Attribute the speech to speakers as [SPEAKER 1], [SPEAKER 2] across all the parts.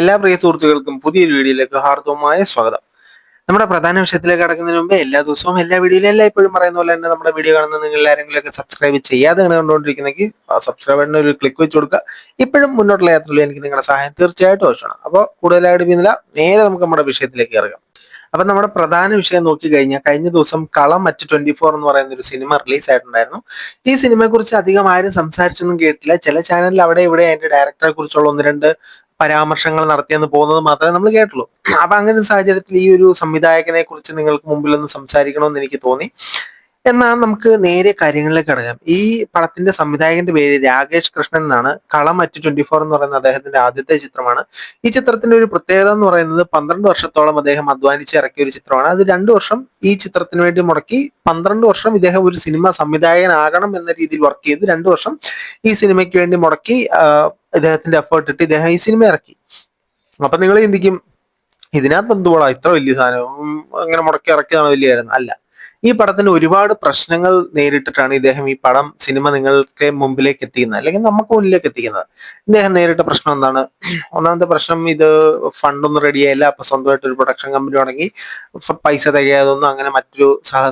[SPEAKER 1] എല്ലാ പ്രിയ സുഹൃത്തുക്കൾക്കും പുതിയൊരു വീഡിയോയിലേക്ക് ഹാർദവമായ സ്വാഗതം. നമ്മുടെ പ്രധാന വിഷയത്തിലേക്ക് കടക്കുന്നതിന് മുമ്പ് എല്ലാ ദിവസവും എല്ലാ വീഡിയോയിലും എല്ലാ ഇപ്പോഴും പറയുന്ന പോലെ തന്നെ നമ്മുടെ വീഡിയോ കാണുന്ന നിങ്ങൾ ആരെങ്കിലും ഒക്കെ സബ്സ്ക്രൈബ് ചെയ്യാതെ കണ്ടുകൊണ്ടിരിക്കുന്നെങ്കിൽ സബ്സ്ക്രൈബ് ബട്ടൺ ഒരു ക്ലിക്ക് വെച്ച് കൊടുക്കുക. ഇപ്പോഴും മുന്നോട്ടുള്ള യാത്രയിൽ എനിക്ക് നിങ്ങളുടെ സഹായം തീർച്ചയായിട്ടും ആവശ്യമാണ്. അപ്പോൾ കൂടുതലായിട്ട് പിന്നില്ല നേരെ നമുക്ക് നമ്മുടെ വിഷയത്തിലേക്ക് ഇറങ്ങാം അപ്പൊ നമ്മുടെ പ്രധാന വിഷയം നോക്കി കഴിഞ്ഞാൽ കഴിഞ്ഞ ദിവസം കളം മറ്റ് ട്വന്റി ഫോർ എന്ന് പറയുന്ന ഒരു സിനിമ റിലീസ് ആയിട്ടുണ്ടായിരുന്നു. ഈ സിനിമയെ കുറിച്ച് അധികം ആരും സംസാരിച്ചൊന്നും കേട്ടില്ല. ചില ചാനലിൽ അവിടെ ഇവിടെ അതിന്റെ ഡയറക്ടറെ കുറിച്ചുള്ള ഒന്ന് രണ്ട് പരാമർശങ്ങൾ നടത്തിയെന്ന് പോകുന്നത് മാത്രമേ നമ്മൾ കേട്ടുള്ളൂ. അപ്പൊ അങ്ങനെ സാഹചര്യത്തിൽ ഈ ഒരു സംവിധായകനെ കുറിച്ച് നിങ്ങൾക്ക് മുമ്പിൽ ഒന്ന് സംസാരിക്കണമെന്ന് എനിക്ക് തോന്നി. എന്നാൽ നമുക്ക് നേരെ കാര്യങ്ങളിലേക്ക് കടക്കാം. ഈ പടത്തിന്റെ സംവിധായകന്റെ പേര് രാകേഷ് കൃഷ്ണൻ എന്നാണ്. കളം അറ്റ് ട്വന്റി ഫോർ എന്ന് പറയുന്ന അദ്ദേഹത്തിന്റെ ആദ്യത്തെ ചിത്രമാണ്. ഈ ചിത്രത്തിന്റെ ഒരു പ്രത്യേകത എന്ന് പറയുന്നത് പന്ത്രണ്ട് വർഷത്തോളം അദ്ദേഹം അധ്വാനിച്ച് ഇറക്കിയ ഒരു ചിത്രമാണ്. അത് രണ്ടു വർഷം ഈ ചിത്രത്തിന് വേണ്ടി മുടക്കി പന്ത്രണ്ട് വർഷം ഇദ്ദേഹം ഒരു സിനിമ സംവിധായകനാകണം എന്ന രീതിയിൽ വർക്ക് ചെയ്തു. രണ്ടു വർഷം ഈ സിനിമയ്ക്ക് വേണ്ടി മുടക്കി ഇദ്ദേഹത്തിന്റെ എഫേർട്ട് ഇട്ട് ഇദ്ദേഹം ഈ സിനിമ ഇറക്കി. അപ്പൊ നിങ്ങൾ ചിന്തിക്കും ഇതിനകത്ത് എന്തുവാടാ ഇത്ര വലിയ സാധനം. അങ്ങനെ മുടക്കി ഇറക്കിയതാണ് വലിയ കാര്യം. അല്ല. ഈ പടത്തിന് ഒരുപാട് പ്രശ്നങ്ങൾ നേരിട്ടിട്ടാണ് ഇദ്ദേഹം ഈ പടം സിനിമ നിങ്ങൾക്ക് മുമ്പിലേക്ക് എത്തിക്കുന്നത്. അല്ലെങ്കിൽ നമുക്ക് മുന്നിലേക്ക് എത്തിക്കുന്നത്. ഇദ്ദേഹം നേരിട്ട പ്രശ്നം എന്താണ്? ഒന്നാമത്തെ പ്രശ്നം ഇത് ഫണ്ടൊന്നും റെഡിയായില്ല അപ്പൊ സ്വന്തമായിട്ട് ഒരു പ്രൊഡക്ഷൻ കമ്പനി തുടങ്ങി. പൈസ തികയാതൊന്നും അങ്ങനെ മറ്റൊരു സഹ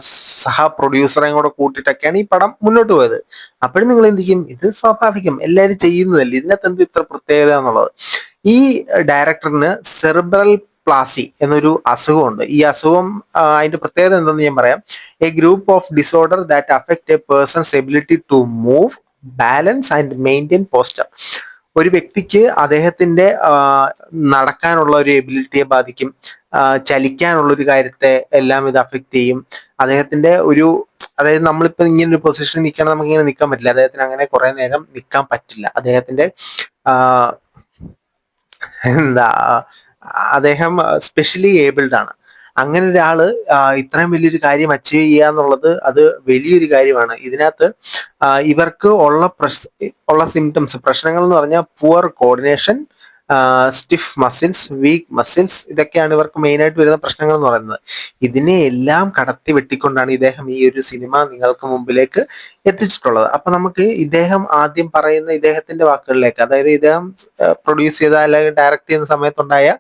[SPEAKER 1] സഹ പ്രൊഡ്യൂസറെയും കൂടെ കൂട്ടിയിട്ടൊക്കെയാണ് ഈ പടം മുന്നോട്ട് പോയത്. അപ്പോഴും നിങ്ങൾ എന്തിക്കും ഇത് സ്വാഭാവികം. എല്ലാവരും ചെയ്യുന്നതല്ലേ. ഇതിനകത്ത് എന്ത് ഇത്ര പ്രത്യേകത എന്നുള്ളത്? ഈ ഡയറക്ടറിന് സെറിബ്രൽ പ്ലാസി എന്നൊരു അസുഖമുണ്ട്. ഈ അസുഖം അതിന്റെ പ്രത്യേകത എന്തെന്ന് ഞാൻ പറയാം. A group of disorder that affect a person's ability to move balance and maintain posture ഒരു വ്യക്തിക്ക് അദ്ദേഹത്തിന്റെ നടക്കാനുള്ള ഒരു എബിലിറ്റിയെ ബാധിക്കും. ചലിക്കാനുള്ള ഒരു കാര്യത്തെ എല്ലാം ഇത് അഫക്റ്റ് ചെയ്യും. അദ്ദേഹത്തിന്റെ ഒരു അതായത് നമ്മളിപ്പോൾ ഇങ്ങനെ ഒരു പൊസിഷനിൽ നിൽക്കണം നമുക്ക് ഇങ്ങനെ നിൽക്കാൻ പറ്റില്ല. അദ്ദേഹത്തിന് അങ്ങനെ കുറെ നേരം നിൽക്കാൻ പറ്റില്ല. അദ്ദേഹത്തിന്റെ എന്താ അദ്ദേഹം സ്പെഷ്യലി ഏബിൾഡ് ആണ്. അങ്ങനെ ഒരാൾ ഇത്രയും വലിയൊരു കാര്യം അച്ചീവ് ചെയ്യുക എന്നുള്ളത് അത് വലിയൊരു കാര്യമാണ്. ഇതിനകത്ത് ഇവർക്ക് ഉള്ള പ്രശ് ഉള്ള സിംറ്റംസ് പ്രശ്നങ്ങൾ എന്ന് പറഞ്ഞാൽ poor coordination stiff muscles weak muscles ഇതൊക്കെയാണ് ഇവർക്ക് മെയിനായിട്ട് വരുന്ന പ്രശ്നങ്ങൾ എന്ന് പറയുന്നത്. ഇതിനെ എല്ലാം കടത്തി വെട്ടിക്കൊണ്ടാണ് ഇദ്ദേഹം ഈ ഒരു സിനിമ നിങ്ങൾക്ക് മുമ്പിലേക്ക് എത്തിച്ചിട്ടുള്ളത്. അപ്പൊ നമുക്ക് ഇദ്ദേഹം ആദ്യം പറയുന്ന ഇദ്ദേഹത്തിന്റെ വാക്കുകളിലേക്ക് അതായത് ഇദ്ദേഹം പ്രൊഡ്യൂസ് ചെയ്ത അല്ലെങ്കിൽ ഡയറക്ട് ചെയ്യുന്ന സമയത്തുണ്ടായ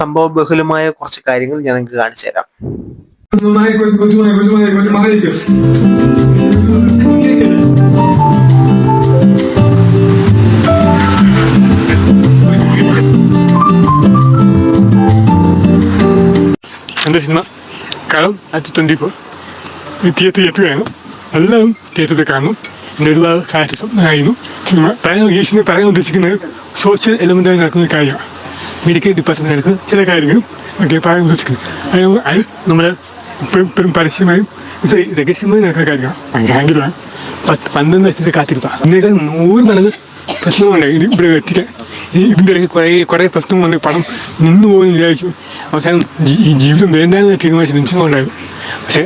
[SPEAKER 1] സംഭവ ബഹുലമായ കുറച്ച് കാര്യങ്ങൾ ഞാൻ നിങ്ങൾക്ക് കാണിച്ചു തരാം.
[SPEAKER 2] Thank കൊച്ചു
[SPEAKER 3] എന്റെ സിനിമ കളം ആയിരത്തി ട്വന്റി ഫോർ തിയേറ്റർ വേണം എല്ലാവരും തിയേറ്ററിൽ കാണും എന്റെ ഒരുപാട് സാഹചര്യം ആയിരുന്നു. സിനിമ പറയാൻ ഈ പറയാൻ ഉദ്ദേശിക്കുന്നത് സോഷ്യൽ എലമെന്റായി നടക്കുന്ന കാര്യമാണ്. മെഡിക്കൽ ഡിപ്പാർട്ട്മെന്റ് ചില കാര്യങ്ങളും ഒക്കെ പറയാൻ ഉദ്ദേശിക്കുന്നത് അത് അത് നമ്മുടെ ഇപ്പോഴും ഇപ്പോഴും പരസ്യമായും രഹസ്യമായി നടക്കുന്ന കാര്യമാണ്. ഭയങ്കര പത്ത് പന്ത്രണ്ട് ലക്ഷത്തെ കാത്തിരിപ്പാണ്. ഇതിനേക്കാൾ നൂറ് മടങ്ങ് പ്രശ്നമുണ്ടായി ഇവിടെ എത്തിക്കാൻ കുറേ കുറേ പ്രശ്നങ്ങളുണ്ട് പണം നിന്നു പോകുമെന്ന് വിചാരിച്ചു. അവസാനം ഈ ജീവിതം വേണ്ടെന്ന് തീരുമാനിച്ച നിമിഷങ്ങളുണ്ടായിരുന്നു പക്ഷേ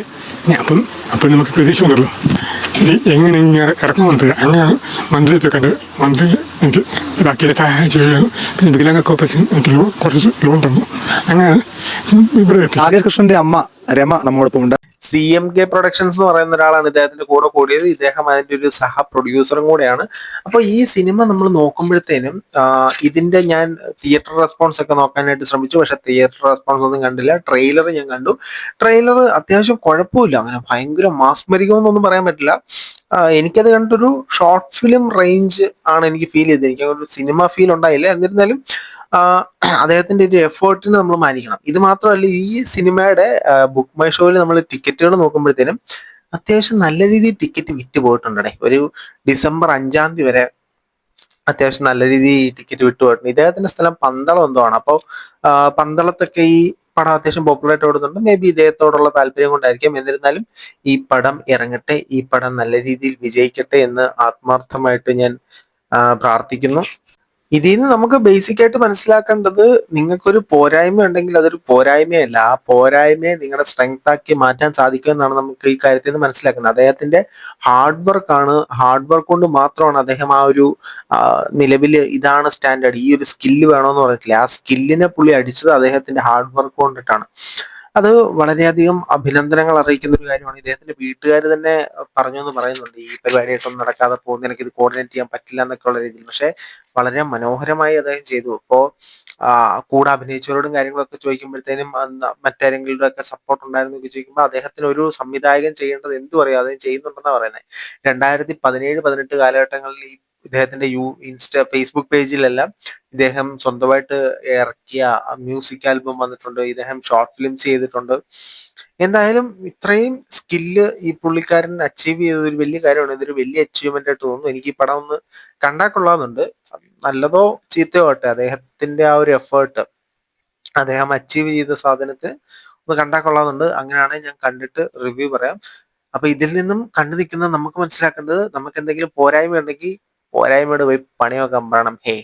[SPEAKER 3] അപ്പം അപ്പം നമുക്ക് പ്രതീക്ഷ ഉണ്ടല്ലോ ഇത് എങ്ങനെ ഇങ്ങനെ ഇറക്കം കൊണ്ടത് അങ്ങനെയാണ് മന്ത്രിയൊക്കെ കണ്ടത് മന്ത്രി എനിക്ക് ബാക്കിയുടെ സഹായം ചെയ്യുകയാണ് പിന്നെ വികലാംഗ കോർപ്പറേഷൻ എനിക്ക് ലോൺ കുറച്ച് ലോൺ തന്നു. അങ്ങനെയാണ് ഇവിടെ
[SPEAKER 4] രാധാകൃഷ്ണന്റെ കൃഷ്ണന്റെ അമ്മ രമ നമ്മോടൊപ്പം ഉണ്ട്.
[SPEAKER 1] സി എം കെ പ്രൊഡക്ഷൻസ് എന്ന് പറയുന്ന ഒരാളാണ് ഇദ്ദേഹത്തിന്റെ കൂടെ കൂടിയത്. ഇദ്ദേഹം അതിന്റെ ഒരു സഹ പ്രൊഡ്യൂസറും കൂടെയാണ്. അപ്പൊ ഈ സിനിമ നമ്മൾ നോക്കുമ്പോഴത്തേനും ഇതിന്റെ ഞാൻ തിയേറ്റർ റെസ്പോൺസ് ഒക്കെ നോക്കാനായിട്ട് ശ്രമിച്ചു. പക്ഷെ തിയേറ്റർ റെസ്പോൺസ് ഒന്നും കണ്ടില്ല. ട്രെയിലർ ഞാൻ കണ്ടു. ട്രെയിലർ അത്യാവശ്യം കുഴപ്പമില്ല. അങ്ങനെ ഭയങ്കര മാസ്മരികമെന്നൊന്നും പറയാൻ പറ്റില്ല. എനിക്കത് കണ്ടൊരു ഷോർട്ട് ഫിലിം റേഞ്ച് ആണ് എനിക്ക് ഫീൽ ചെയ്തത്. എനിക്ക് ഒരു സിനിമ ഫീൽ ഉണ്ടായില്ല. എന്നിരുന്നാലും അദ്ദേഹത്തിന്റെ ഒരു എഫേർട്ടിന് നമ്മൾ മാനിക്കണം. ഇത് മാത്രമല്ല ഈ സിനിമയുടെ ബുക്ക് മൈ ഷോയിൽ നമ്മൾ ടിക്കറ്റുകൾ നോക്കുമ്പോഴത്തേനും അത്യാവശ്യം നല്ല രീതിയിൽ ടിക്കറ്റ് വിറ്റ് പോയിട്ടുണ്ടേ ഒരു ഡിസംബർ അഞ്ചാം തീയതി വരെ അത്യാവശ്യം നല്ല രീതിയിൽ ടിക്കറ്റ് വിട്ടു പോയിട്ടുണ്ട്. ഇദ്ദേഹത്തിന്റെ സ്ഥലം പന്തളം എന്തോ ആണ്. അപ്പോൾ പന്തളത്തൊക്കെ ഈ പടം അത്യാവശ്യം പോപ്പുലർ ആയിട്ട് ഓടുന്നുണ്ട്. മേ ബി ഇദ്ദേഹത്തോടുള്ള താല്പര്യം കൊണ്ടായിരിക്കും. എന്നിരുന്നാലും ഈ പടം ഇറങ്ങട്ടെ ഈ പടം നല്ല രീതിയിൽ വിജയിക്കട്ടെ എന്ന് ആത്മാർത്ഥമായിട്ട് ഞാൻ പ്രാർത്ഥിക്കുന്നു. ഇതിൽ നിന്ന് നമുക്ക് ബേസിക് ആയിട്ട് മനസ്സിലാക്കേണ്ടത് നിങ്ങൾക്കൊരു പോരായ്മ ഉണ്ടെങ്കിൽ അതൊരു പോരായ്മയല്ല ആ പോരായ്മയെ നിങ്ങളുടെ സ്ട്രെങ്ത് ആക്കി മാറ്റാൻ സാധിക്കും എന്നാണ് നമുക്ക് ഈ കാര്യത്തിൽ നിന്ന് മനസ്സിലാക്കുന്നത്. അദ്ദേഹത്തിന്റെ ഹാർഡ് വർക്ക് ആണ്. ഹാർഡ് വർക്ക് കൊണ്ട് മാത്രമാണ് അദ്ദേഹം ആ ഒരു നിലവിൽ ഇതാണ് സ്റ്റാൻഡേർഡ് ഈ ഒരു സ്കില്ല് വേണമെന്ന് പറഞ്ഞിട്ടില്ല. ആ സ്കില്ലിനെ പുള്ളി അടിച്ചത് അദ്ദേഹത്തിന്റെ ഹാർഡ് വർക്ക് കൊണ്ടിട്ടാണ്. അത് വളരെയധികം അഭിനന്ദനങ്ങൾ അറിയിക്കുന്ന ഒരു കാര്യമാണ്. ഇദ്ദേഹത്തിന്റെ വീട്ടുകാർ തന്നെ പറഞ്ഞു എന്ന് പറയുന്നുണ്ട്. ഈ പരിപാടിയായിട്ടൊന്നും നടക്കാതെ പോകുന്ന എനിക്ക് ഇത് കോർഡിനേറ്റ് ചെയ്യാൻ പറ്റില്ല എന്നൊക്കെ ഉള്ള രീതിയിൽ. പക്ഷെ വളരെ മനോഹരമായി അദ്ദേഹം ചെയ്തു. അപ്പോൾ കൂടെ അഭിനയിച്ചവരോടും കാര്യങ്ങളൊക്കെ ചോദിക്കുമ്പോഴത്തേനും മറ്റാരെങ്കിലും ഒക്കെ സപ്പോർട്ട് ഉണ്ടായിരുന്നു എന്ന് ചോദിക്കുമ്പോൾ അദ്ദേഹത്തിന് ഒരു സംവിധായകൻ ചെയ്യേണ്ടത് എന്തു പറയാം അദ്ദേഹം ചെയ്യുന്നുണ്ടെന്നാണ് പറയുന്നത് രണ്ടായിരത്തി പതിനേഴ് പതിനെട്ട് കാലഘട്ടങ്ങളിൽ ഈ ഇദ്ദേഹത്തിന്റെ യു ഇൻസ്റ്റ ഫേസ്ബുക്ക് പേജിലെല്ലാം ഇദ്ദേഹം സ്വന്തമായിട്ട് ഇറക്കിയ മ്യൂസിക് ആൽബം വന്നിട്ടുണ്ട്. ഇദ്ദേഹം ഷോർട്ട് ഫിലിംസ് ചെയ്തിട്ടുണ്ട്. എന്തായാലും ഇത്രയും സ്കില്ല് ഈ പുള്ളിക്കാരൻ അച്ചീവ് ചെയ്തത് ഒരു വലിയ കാര്യമാണ്. ഇതൊരു വലിയ അച്ചീവ്മെന്റ് ആയിട്ട് തോന്നുന്നു. എനിക്ക് ഈ പടം ഒന്ന് കണ്ടാൽ കൊള്ളാമെന്നുണ്ട്. നല്ലതോ ചീത്തയോ ആട്ടെ അദ്ദേഹത്തിന്റെ ആ ഒരു എഫേർട്ട് അദ്ദേഹം അച്ചീവ് ചെയ്ത സാധനത്തിന് ഒന്ന് കണ്ടാൽ കൊള്ളാമെന്നുണ്ട്. അങ്ങനെയാണെങ്കിൽ ഞാൻ കണ്ടിട്ട് റിവ്യൂ പറയാം. അപ്പൊ ഇതിൽ നിന്നും കണ്ടു നിൽക്കുന്ന നമുക്ക് മനസ്സിലാക്കേണ്ടത് നമുക്ക് എന്തെങ്കിലും പോരായ്മ ഉണ്ടെങ്കിൽ പോരായ്മയോട് പോയി പണി വെക്കാൻ പറയണം ഹേ.